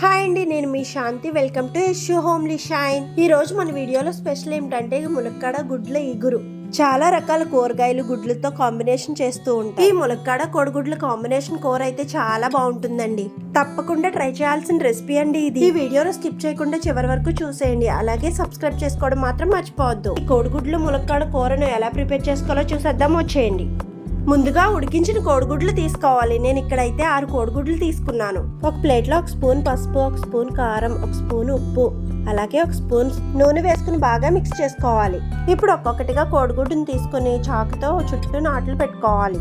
Hi అండి నేను మీ Shanti. Welcome to Yashu homely shine ఈ రోజు మన వీడియోలో స్పెషల్ ఏమిటంటే ములక్కాడ గుడ్ల ఇగురు. చాలా రకాల కూరగాయలు గుడ్లతో కాంబినేషన్ చేస్తూ ఉంటాయి. ఈ ములక్కాడ కోడిగుడ్ల కాంబినేషన్ కూర అయితే చాలా బాగుంటుందండి. తప్పకుండా ట్రై చేయాల్సిన రెసిపీ అండి ఇది. ఈ వీడియోలో స్కిప్ చేయకుండా చివరి వరకు చూసేయండి. అలాగే సబ్స్క్రైబ్ చేసుకోవడం మాత్రం మర్చిపోవద్దు. ఈ కోడిగుడ్లు ములక్కాడ కూరను ఎలా ప్రిపేర్ చేసుకోవాలో చూసేద్దాం. వచ్చేయండి. ముందుగా ఉడికించిన కోడిగుడ్లు తీసుకోవాలి. నేను ఇక్కడైతే ఆరు కోడిగుడ్లు తీసుకున్నాను. ఒక ప్లేట్లో ఒక స్పూన్ పసుపు ఒక స్పూన్ కారం ఒక స్పూన్ ఉప్పు అలాగే ఒక స్పూన్ నూనె వేసుకుని బాగా మిక్స్ చేసుకోవాలి. ఇప్పుడు ఒక్కొక్కటిగా కోడిగుడ్డుని తీసుకుని చాకుతో చుట్టూ నాట్లు పెట్టుకోవాలి.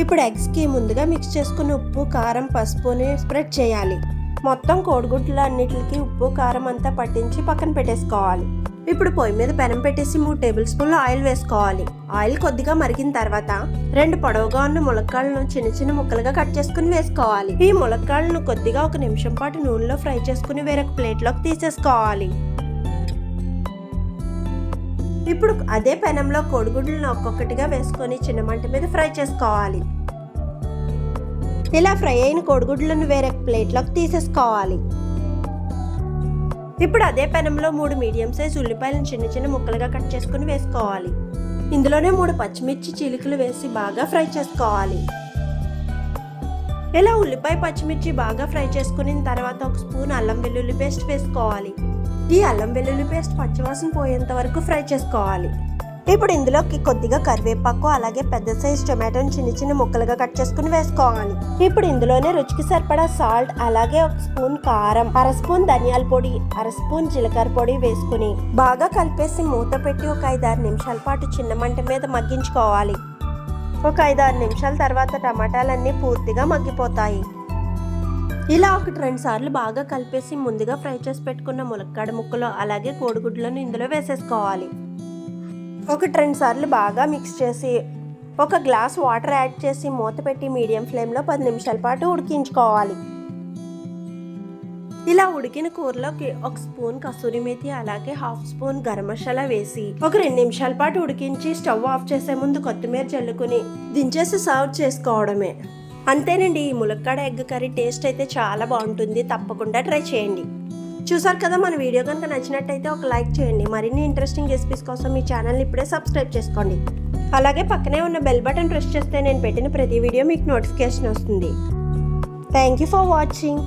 ఇప్పుడు ఎగ్స్కి ముందుగా మిక్స్ చేసుకున్న ఉప్పు కారం పసుపుని స్ప్రెడ్ చేయాలి. మొత్తం కోడిగుడ్లు అన్నిటికి ఉప్పు కారం అంతా పట్టించి పక్కన పెట్టేసుకోవాలి. ఇప్పుడు పొయ్యి మీద పెనం పెట్టేసి మూడు టేబుల్ స్పూన్లు ఆయిల్ వేసుకోవాలి. ఆయిల్ కొద్దిగా మరిగిన తర్వాత రెండు పొడవుగా ఉన్న ములక్కాళ్ళను చిన్న చిన్న ముక్కలుగా కట్ చేసుకుని వేసుకోవాలి. ఈ ములక్కాళ్ళను కొద్దిగా ఒక నిమిషం పాటు నూనెలో ఫ్రై చేసుకుని వేరొక ప్లేట్లోకి తీసేసుకోవాలి. ఇప్పుడు అదే పెనంలో కోడిగుడ్లను ఒక్కొక్కటిగా వేసుకొని చిన్న మంట మీద ఫ్రై చేసుకోవాలి. ఇలా ఫ్రై అయిన కోడిగుడ్లను వేరే ప్లేట్లోకి తీసేసుకోవాలి. ఇప్పుడు అదే పెనంలో మూడు మీడియం సైజ్ ఉల్లిపాయలను చిన్న చిన్న ముక్కలుగా కట్ చేసుకుని వేసుకోవాలి. ఇందులోనే మూడు పచ్చిమిర్చి చీలికలు వేసి బాగా ఫ్రై చేసుకోవాలి. ఇలా ఉల్లిపాయ పచ్చిమిర్చి బాగా ఫ్రై చేసుకున్న తర్వాత ఒక స్పూన్ అల్లం వెల్లుల్లి పేస్ట్ వేసుకోవాలి. ఈ అల్లం వెల్లుల్లి పేస్ట్ పచ్చివాసన పోయేంత వరకు ఫ్రై చేసుకోవాలి. ఇప్పుడు ఇందులోకి కొద్దిగా కరివేపాకు అలాగే పెద్ద సైజ్ టొమాటోని చిన్న చిన్న ముక్కలుగా కట్ చేసుకుని వేసుకోవాలి. ఇప్పుడు ఇందులోనే రుచికి సరిపడా సాల్ట్ అలాగే ఒక స్పూన్ కారం అర స్పూన్ ధనియాల పొడి అర స్పూన్ జీలకర్ర పొడి వేసుకుని బాగా కలిపేసి మూత పెట్టి ఒక ఐదారు నిమిషాల పాటు చిన్న మంట మీద మగ్గించుకోవాలి. ఒక ఐదారు నిమిషాల తర్వాత టమాటాలన్నీ పూర్తిగా మగ్గిపోతాయి. ఇలా ఒకటి రెండు సార్లు బాగా కలిపేసి ముందుగా ఫ్రై చేసి పెట్టుకున్న ములక్కాడ ముక్కలు అలాగే కోడిగుడ్లను ఇందులో వేసేసుకోవాలి. ఒకటి రెండు సార్లు బాగా మిక్స్ చేసి ఒక గ్లాస్ వాటర్ యాడ్ చేసి మూత పెట్టి మీడియం ఫ్లేమ్లో పది నిమిషాల పాటు ఉడికించుకోవాలి. ఇలా ఉడికిన కూరలోకి ఒక స్పూన్ కసూరి మేతి అలాగే హాఫ్ స్పూన్ గరం మసాలా వేసి ఒక రెండు నిమిషాల పాటు ఉడికించి స్టవ్ ఆఫ్ చేసే ముందు కొత్తిమీర చల్లుకుని దించేసి సర్వ్ చేసుకోవడమే. అంతేనండి ఈ ములక్కాడ ఎగ్ కర్రీ టేస్ట్ అయితే చాలా బాగుంటుంది. తప్పకుండా ట్రై చేయండి. చూసారు కదా మన వీడియో కనుక నచ్చినట్టయితే ఒక లైక్ చేయండి. మరిన్ని ఇంట్రెస్టింగ్ రెసిపీస్ కోసం మీ ఛానల్ని ఇప్పుడే సబ్స్క్రైబ్ చేసుకోండి. అలాగే పక్కనే ఉన్న బెల్ బటన్ ప్రెస్ చేస్తే నేను పెట్టిన ప్రతి వీడియో మీకు నోటిఫికేషన్ వస్తుంది. Thank you for watching